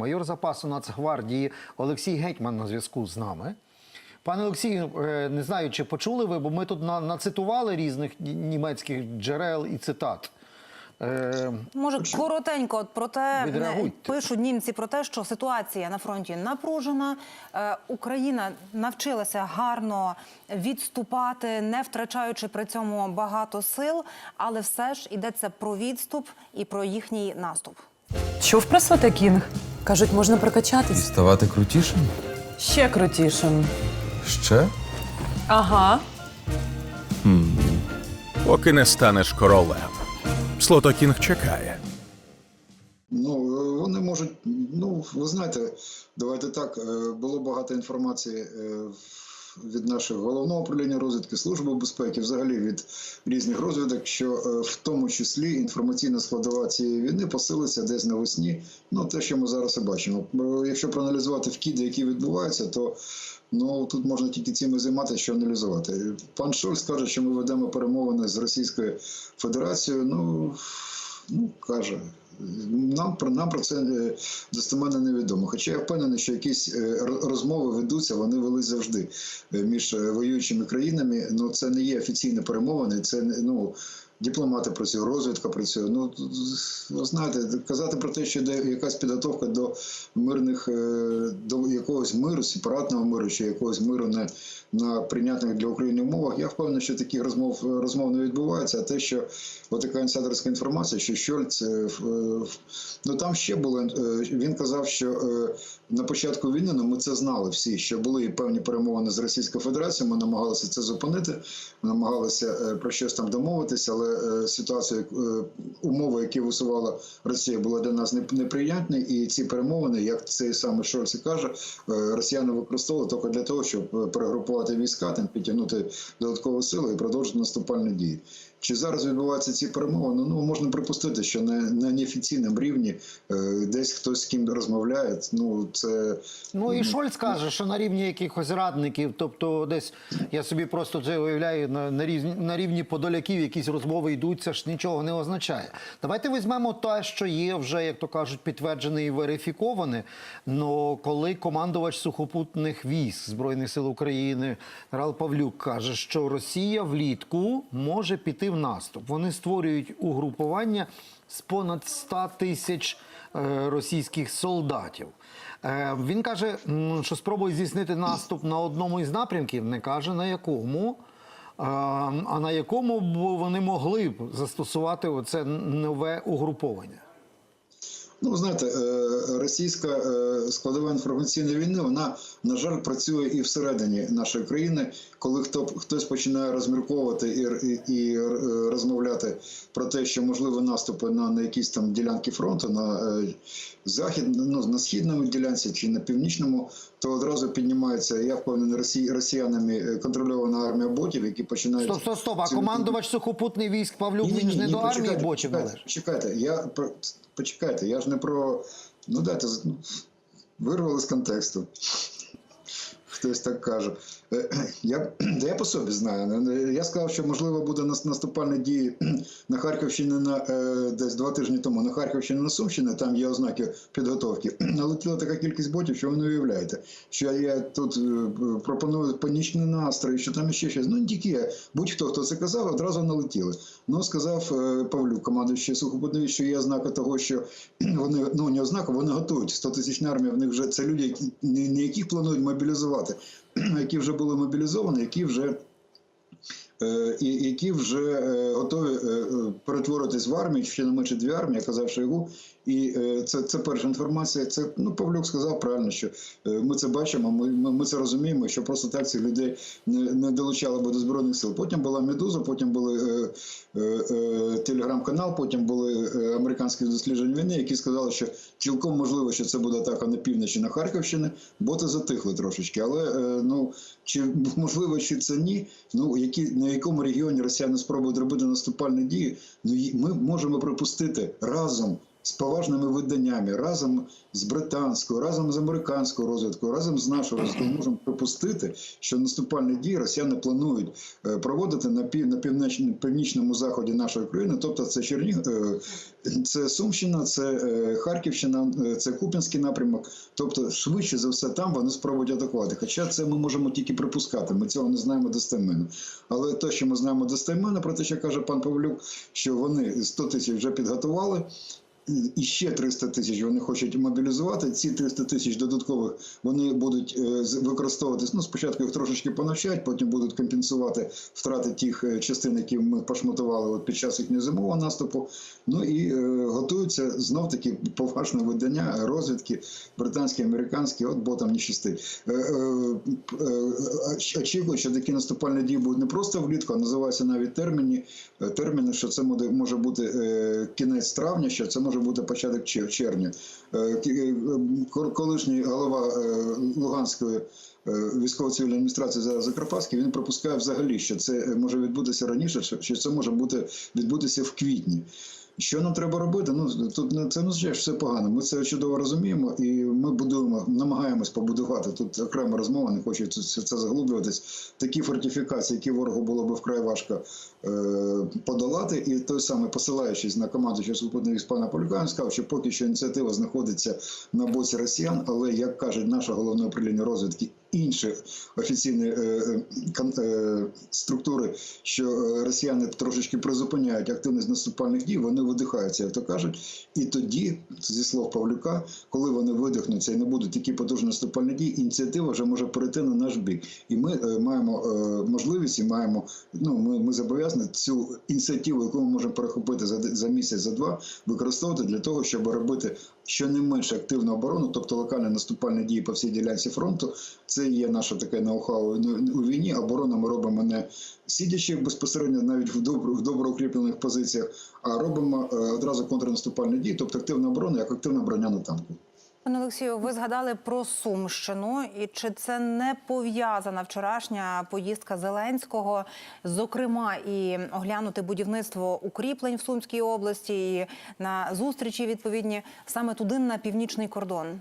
Майор запасу Нацгвардії Олексій Гетьман на зв'язку з нами. Пане Олексію, е, не знаю, чи почули ви, бо ми тут на- нацитували різних німецьких джерел і цитат. Е, Може, коротенько от про те пишуть німці про те, що ситуація на фронті напружена. Е, Україна навчилася гарно відступати, не втрачаючи при цьому багато сил, але все ж йдеться про відступ і про їхній наступ. Чув про Кінг? Кажуть, можна прокачатись. Ставати крутішим? Ще крутішим. Ще? Ага. поки не станеш королем. Слотокінг чекає. Ну, е, вони можуть, ну, ви знаєте, давайте так, е, було багато інформації е, від нашого головного управління розвідки, Служби безпеки, взагалі від різних розвідок, що е, в тому числі інформаційна складова цієї війни посилиться десь навесні. Ну, те, що ми зараз і бачимо. Е, Якщо проаналізувати вкиди, які відбуваються, то Ну тут можна тільки цим і займатися, що аналізувати. Пан Шольц каже, що ми ведемо перемовини з Російською Федерацією. Ну, ну каже. Нам про нам про це е, достеменно невідомо. Хоча я впевнений, що якісь е, ро- розмови ведуться, вони вели завжди е, між воюючими країнами. Ну це не є офіційні перемовини, це не ну. Дипломати працюють, розвідка працює. Ну ви знаєте, казати про те, що йде якась підготовка до мирних до якогось миру, сепаратного миру, чи якогось миру не на прийнятних для України умовах. Я впевнений, що таких розмов розмов не відбувається. А те, що отака інсайдерська інформація, що Щольц е, е, ну там ще було. е, Він казав, що на початку війни ну, ми це знали всі, що були певні перемовини з Російською Федерацією. Ми намагалися це зупинити, намагалися е, про щось там домовитися, але ситуація, умови, які висувала Росія, були для нас не- неприйнятні. І ці перемовини, як цей саме Шольц каже, росіяни використовували тільки для того, щоб е, перегрупувати війська, там підтягнути додаткову силу і продовжити наступальні дії. Чи зараз відбуваються ці перемовини? Ну можна припустити, що на, на неофіційному рівні е, десь хтось з ким розмовляє. Ну це ну і Шольц каже, що на рівні якихось радників, тобто десь я собі просто це уявляю на, на, рівні, на рівні подоляків, якісь розмови йдуть, це ж нічого не означає. Давайте візьмемо те, що є вже, як то кажуть, підтверджене і верифіковане. Но коли командувач сухопутних військ Збройних сил України генерал Павлюк каже, що Росія влітку може піти в наступ. Вони створюють угрупування з понад 100 тисяч е, російських солдатів. Е, Він каже, що спробує здійснити наступ на одному із напрямків, не каже на якому. е, А на якому б вони могли б застосувати оце нове угруповання? Ну, знаєте, російська е, складова інформаційної війни, вона, на жаль, працює і всередині нашої країни, коли хто хтось починає розмірковувати і, і, і е, розмовляти про те, що можливі наступи на, на якісь там ділянки фронту, на е, захід, ну, на східному ділянці чи на північному, то одразу піднімається, я впевнений, росі, росіянами контрольована армія ботів, які починають Стоп, стоп, стоп. А командувач сухопутний військ Павлюк, він ж не до армії почекайте, бочів почекайте, належить. Чекайте, я почекайте, я ж не про. Ну да, это ну, вирвали з контексту. Хтось так каже. Е, Я, я по собі знаю. Я сказав, що можливо буде наступальні дії на Харківщині на е, десь два тижні тому. На Харківщині на Сумщині, там є ознаки підготовки. Налетіла така кількість ботів, що ви не уявляєте. Що я тут е, пропоную панічний настрій, що там ще щось. Ну не тільки я. Будь-хто, хто це казав, одразу налетіли. Ну, сказав Павлюк, командуючий сухопутний, що є ознака того, що вони ну не ознака, вони готують 100 тисячна армія. В них вже це люди, які не яких планують мобілізувати, а які вже були мобілізовані, які вже. е, які вже е, готові е, перетворитись в армію, ще не менше дві армії, я казав Шойгу. І е, це, це перша інформація. Це ну Павлюк сказав правильно, що е, ми це бачимо, ми, ми, ми це розуміємо, що просто так цих людей не, не долучали би до збройних сил. Потім була Медуза, потім були е, е, е, телеграм-канал, потім були е, американські дослідження війни, які сказали, що цілком можливо, що це буде атака на півночі на Харківщини. Боти затихли трошечки, але е, ну чи можливо, чи це ні? Ну які на якому регіоні росіяни спробують робити наступальні дії? Ну ми можемо припустити разом з поважними виданнями, разом з британською, разом з американською розвідкою, разом з нашою розвідкою можемо припустити, що наступальні дії росіяни планують е, проводити на пів на північ- північному заході нашої країни, тобто це Чернігів, е, це Сумщина, це е, Харківщина, це Куп'янський напрямок. Тобто, швидше за все, там вони спробують атакувати. Хоча це ми можемо тільки припускати. Ми цього не знаємо достеменно. Але те, що ми знаємо достеменно, про те, що каже пан Павлюк, що вони 100 тисяч вже підготували. І ще 300 тисяч вони хочуть мобілізувати. Ці 300 тисяч додаткових вони будуть е, використовуватись. Ну, спочатку їх трошечки понавчать, потім будуть компенсувати втрати тих е, частин, які ми пошматували от під час їхнього зимового наступу. Ну і е, готуються знов таки поважне видання розвідки британські, американські, от ботам не щастить. Е, е, е, Очікують, що такі наступальні дії будуть не просто влітку, а називаються навіть терміни, е, терміни, що це може бути е, кінець травня, що це може бути початок чер- червня. Е, е, Колишній голова е, Луганської військово-цивільної адміністрації за Закарпатський, він пропускає взагалі, що це може відбутися раніше, що це може бути відбутися в квітні. Що нам треба робити? Ну тут не це не що все погано. Ми це чудово розуміємо, і ми будуємо, намагаємось побудувати. Тут окрема розмова, не хочу це, це, заглублюватись. Такі фортифікації, які ворогу було би вкрай важко е, подолати. І той самий, посилаючись на команду що супутних військ пана Полюка, він сказав, що поки що ініціатива знаходиться на боці росіян, але як каже наше головне управління розвідки. Інші офіційні е, е, е, структури, що росіяни трошечки призупиняють активність наступальних дій, вони видихаються, як то кажуть. І тоді, зі слов Павлюка, коли вони видихнуться і не будуть такі потужні наступальні дії, ініціатива вже може перейти на наш бік. І ми маємо можливість і маємо. Ну ми, ми зобов'язані цю ініціативу, яку ми можемо перехопити за, за місяць, за два, використовувати для того, щоб робити щонайменше активну оборону, тобто локальні наступальні дії по всій ділянці фронту. Це є наше таке ноу-хау у війні. Оборону ми робимо не сидячи безпосередньо навіть в добро, в добро укріплених позиціях, а робимо е, одразу контрнаступальні дії, тобто активна оборона, як активна броня на танку. Пане Олексію, ви згадали про Сумщину, і чи це не пов'язана вчорашня поїздка Зеленського, зокрема, і оглянути будівництво укріплень в Сумській області, і на зустрічі відповідні саме туди на північний кордон?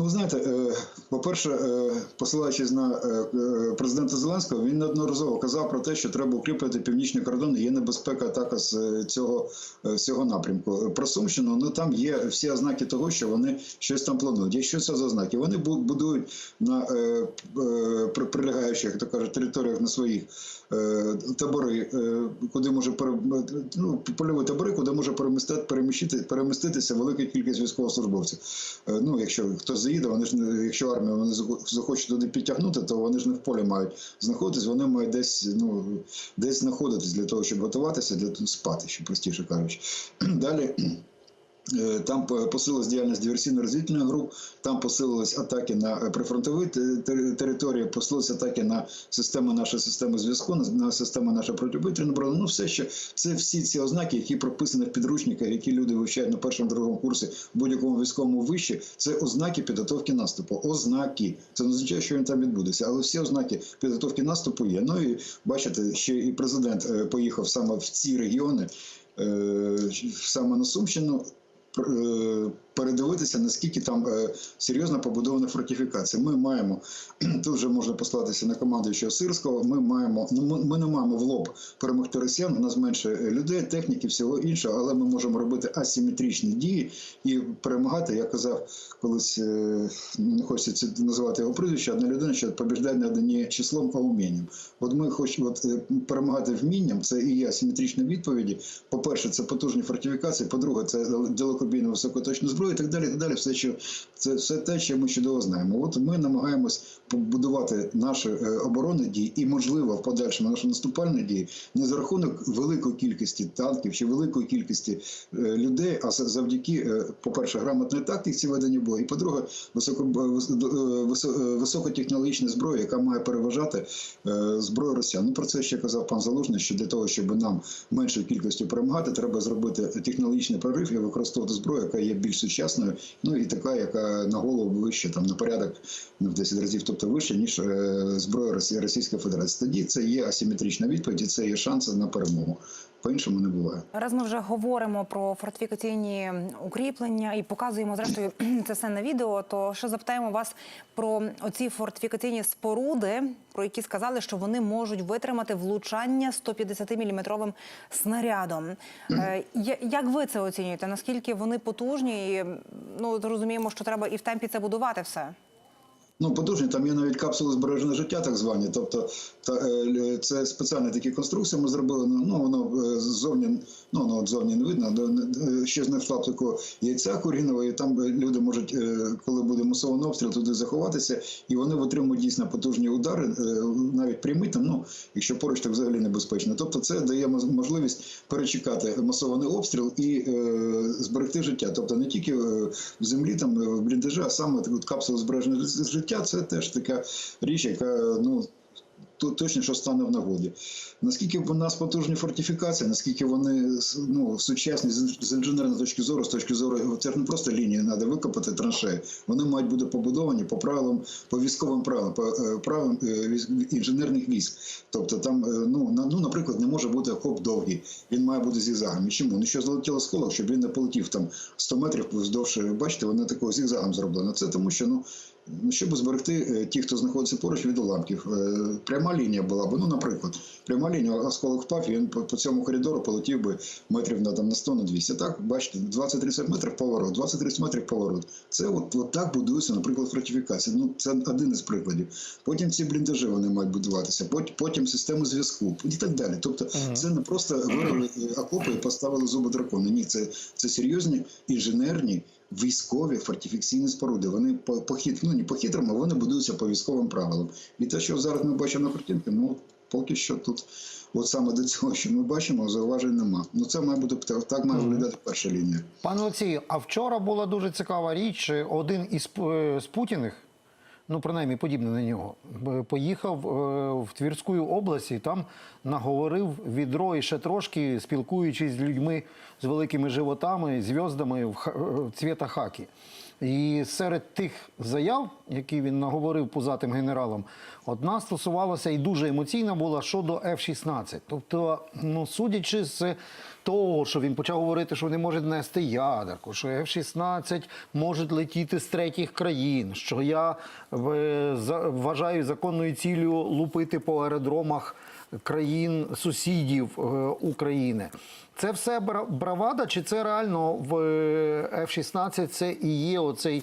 Ну, ви знаєте, е, по-перше, е, посилаючись на е, президента Зеленського, він неодноразово казав про те, що треба укріплювати північний кордон. Є небезпека атака з цього, всього напрямку. Про Сумщину, ну там є всі ознаки того, що вони щось там планують. Якщо це за ознаки, вони будують на прилягаючих, як то кажуть, територіях на своїх е, табори, е, куди може ну, польові табори, куди може перемістити, перемістити, переміститися велика кількість військовослужбовців. Е, Ну, якщо хтось заїде, вони ж не- якщо армія вони захо- захочуть туди підтягнути, то вони ж не в полі мають знаходитись, вони мають десь ну десь знаходитись для того, щоб готуватися, для того спати, що простіше кажучи. Далі. Е, Там по- посилилась діяльність диверсійно-розвідувальних груп, там посилились атаки на е, прифронтові те- те- території, посилились атаки на систему нашої системи зв'язку, на- систему нашої протиповітряної оборони. Ну, все ще це всі ці ознаки, які прописані в підручниках, які люди вивчають на першому другому курсі будь-якому військовому виші. Це ознаки підготовки наступу. Ознаки. Це не означає, що він там відбудеться, але всі ознаки підготовки наступу є. Ну і бачите, ще і президент е, поїхав саме в ці регіони, саме на Сумщину. Е, Передивитися, наскільки там е, серйозно побудована фортифікація. Ми маємо тут вже можна послатися на командуючого Сирського. Ми маємо ну ми, не маємо в лоб перемогти росіян. У нас менше е, людей, техніки, всього іншого, але ми можемо робити асиметричні дії і перемагати. Я казав колись, е, не хочеться називати його прізвище, одна людина, що побіждає не одне числом, а умінням. От ми хочемо от, перемагати вмінням. Це і є асиметричні відповіді. По-перше, це потужні фортифікації. По-друге, це далекобійна високоточна зброя і так далее, и Так далее. Все, що це все те, що ми чудово знаємо. От ми намагаємось побудувати наші е, оборонні дії і, можливо, в подальшому наші наступальні дії не за рахунок великої кількості танків чи великої кількості е, людей, а за- завдяки, е, по-перше, грамотної тактиці ведення бою, і по-друге, високо, вис- висо- високотехнологічна яка має переважати зброю росіян. Ну про це ще казав пан Залужний, що для того, щоб нам меншою кількістю перемагати, треба зробити технологічний прорив і використовувати зброю, яка є більш сучасною, ну і така, яка на голову вище, там на порядок ну, в 10 разів, тобто вище, ніж е, зброя Російської Федерації. Тоді це є асиметрична відповідь, і це є шанси на перемогу. По-іншому не буває. Раз ми вже говоримо про фортифікаційні укріплення і показуємо зрештою це все на відео, то ще запитаємо вас про оці фортифікаційні споруди, про які сказали, що вони можуть витримати влучання 150-мм снарядом. Я- Як ви це оцінюєте? Наскільки вони потужні? І, ну розуміємо, що треба і в темпі це будувати все. Ну, потужні, там є навіть капсули збереженого життя, так звані. Тобто, та, е, це спеціальні такі конструкції ми зробили. Ну, ну, воно е, ззовні, ну, воно от ззовні не видно, до- е, ще знайшла такого яйця куріного, і там люди можуть, коли буде масований обстріл, туди заховатися, і вони витримують дійсно потужні удари, навіть прямі там, ну, якщо поруч, так взагалі небезпечно. Тобто, це дає можливість перечекати масований обстріл і е, зберегти життя. Тобто не тільки в землі, там в бліндажі, а саме таку капсула збереженого життя це теж така річ, яка ну. то- Точно, що стане в нагоді. Наскільки в нас потужні фортифікації, наскільки вони ну, сучасні з інженерної точки зору, з точки зору, це не просто лінії, треба викопати траншеї. Вони мають бути побудовані по правилам, по військовим правилам, по е, правилам е, інженерних військ. Тобто там, е, ну, ну, наприклад, не може бути окоп довгий, він має бути зігзагом. І чому? Ну, що залетіло з колок, щоб він не полетів там 100 метрів вздовж, бачите, вони такого зігзагом зроблено. Це тому, що Ну, щоб зберегти е, ті, хто знаходиться поруч від уламків. Е, Пряма лінія була б, ну, наприклад, пряма лінія, осколок впав, він по, цьому коридору полетів би метрів на, там, на 100 на 200. Так, бачите, 20-30 метрів поворот, 20-30 метрів поворот. Це от, от так будується, наприклад, фортифікація. Ну, це один із прикладів. Потім ці бліндажі вони мають будуватися, потім, системи зв'язку і так далі. Тобто, це не просто вирили е, окопи і поставили зуби дракона. Ні, це, це серйозні інженерні військові фортифікаційні споруди. Вони по, по хит, ну не по хитрому, вони будуються по військовим правилам. І те, що зараз ми бачимо на картинці, ну поки що тут, от саме до цього, що ми бачимо, зауважень нема. Ну це має бути так має виглядати перша лінія. Пане Олексію, а вчора була дуже цікава річ. Один із е, з Путіних, ну принаймні подібне на нього, поїхав е, в Твірську область і там наговорив відро і ще трошки, спілкуючись з людьми з великими животами, зв'яздами в е, цвіта хакі. І серед тих заяв, які він наговорив пузатим генералам, одна стосувалася і дуже емоційна була щодо F-16. Тобто, ну судячи з того, що він почав говорити, що вони можуть нести ядерку, що F-16 можуть летіти з третіх країн, що я е, вважаю законною ціллю лупити по аеродромах країн сусідів е, України. Це все бра- бравада, чи це реально в е, F-16 це і є оцей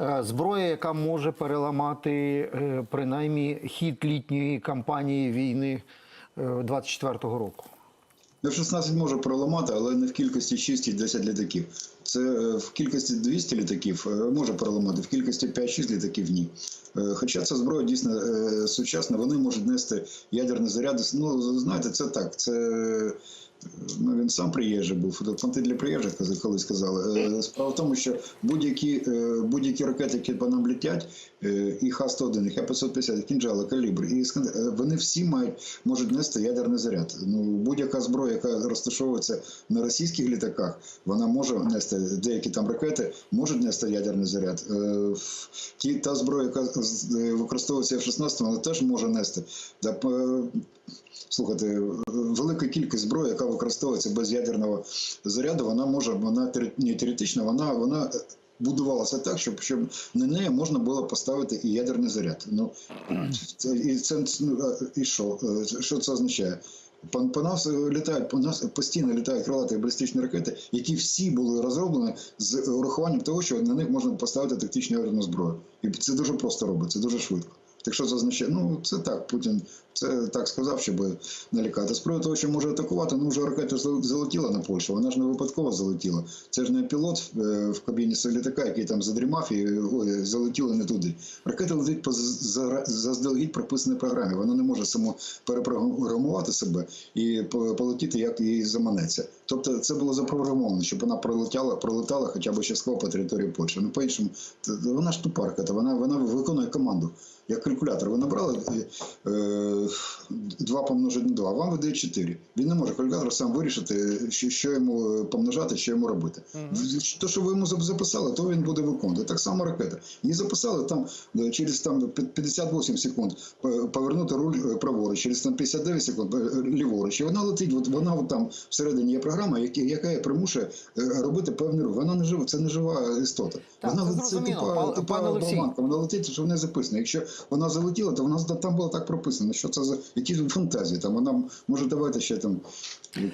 е, зброя, яка може переламати принаймні хід літньої кампанії війни е, 24-го року? F-16 може проламати, але не в кількості 6 і 10 літаків. Це е, в кількості 200 літаків е, може проламати, в кількості 5-6 літаків ні. Е, Хоча ця зброя дійсно сучасна, вони можуть нести ядерні заряди. Ну, знаєте, це так. Це ну, він сам приїжджий був. Понти для приїжджих коли- колись сказали. Е, Справа в тому, що будь-які е, будь-які ракети, які по нам летять, е, і Х-101, і Х-550, і кінжали, калібр, і вони всі мають можуть нести ядерний заряд. Ну будь-яка зброя, яка розташовується на російських літаках, вона може нести деякі там ракети, можуть нести ядерний заряд. Ті та зброя, яка використовується в 16 вона теж може нести. Да, е, Слухайте, велика кількість зброї, яка використовується без ядерного заряду, вона може, вона не теоретично, вона, вона будувалася так, щоб, щоб на неї можна було поставити і ядерний заряд. Ну, це, і, це, ну, і що? Е, Що це означає? По, нас е, літають, по нас постійно літають крилаті балістичні ракети, які всі були розроблені з урахуванням того, що на них можна поставити тактичну ядерну зброю. І це дуже просто робиться, дуже швидко. Так що це означає? Ну, це так, Путін це так сказав, щоб налякати. З того, що може атакувати, ну вже ракета залетіла на Польщу, вона ж не випадково залетіла. Це ж не пілот е, в кабіні літака, який там задрімав і ой, залетіло не туди. Ракета летить по заздалегідь прописаній програмі. Вона не може само перепрограмувати себе і полетіти, як їй заманеться. Тобто це було запрограмовано, щоб вона пролетіла, пролетала хоча б частково по території Польщі. Ну, по-іншому, т- вона ж тупа ракета, вона, вона виконує команду. Як калькулятор. Ви набрали е, е, 2 помножити на 2, вам видає 4. Він не може калькулятор сам вирішити, що, що йому е, помножати, що йому робити. То, що ви йому записали, то він буде виконувати. Так само ракета. Її записали там е, через там 58 секунд е, повернути руль е, праворуч, через там 59 секунд е, ліворуч. І вона летить. От вона от там всередині є програма, яка, яка примушує е, робити певний рух. Вона не жива, це не жива істота. Так, вона це летить, зрозуміло. тупа, тупа Олексій. Вона летить, що в неї записано. Якщо вона залетіла, то вона там було так прописано. Що це за які фантазії? Там вона може давайте ще там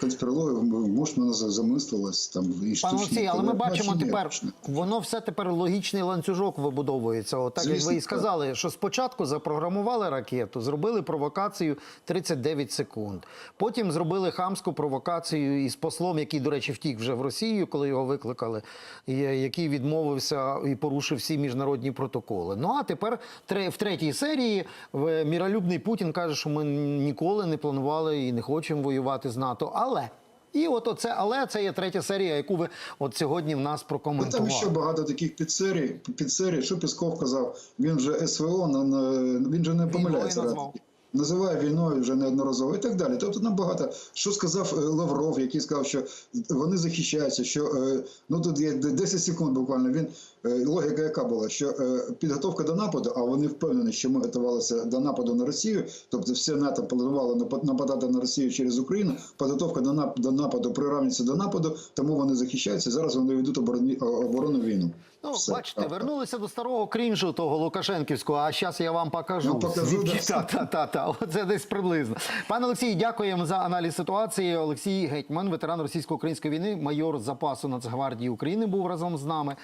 конспірологію, може вона за- замислилась там і Пане штучні Олексій, але ми бачимо тепер, воно все тепер логічний ланцюжок вибудовується. От так як ви і сказали, що спочатку запрограмували ракету, зробили провокацію 39 секунд. Потім зробили хамську провокацію із послом, який, до речі, втік вже в Росію, коли його викликали, е, який відмовився і порушив всі міжнародні протоколи. Ну а тепер в третій серії в- міролюбний Путін каже, що ми ніколи не планували і не хочемо воювати з НАТО. Але і от оце, але це є третя серія, яку ви от сьогодні в нас Ну, прокоментували. там ще багато таких підсерій, підсерій. Що Пісков казав? Він же СВО, він же не помиляється. Називає війною вже неодноразово і так далі. Тобто нам багато. Що сказав е, Лавров, який сказав, що вони захищаються, що е, ну тут є 10 секунд буквально. Він е, логіка яка була, що підготовка до нападу, а вони впевнені, що ми готувалися до нападу на Росію. Тобто все НАТО планувало нападати на Росію через Україну. Підготовка до нападу прирівнюється до нападу, тому вони захищаються. Зараз вони ведуть оборонну війну. Ну, Все. бачите, Так, так. вернулися до старого крінжу того Лукашенківського, а зараз я вам покажу. Ну, покажу, да. Та, та, та, та. Оце десь приблизно. Пане Олексій, дякуємо за аналіз ситуації. Олексій Гетьман, ветеран російсько-української війни, майор запасу Нацгвардії України, був разом з нами.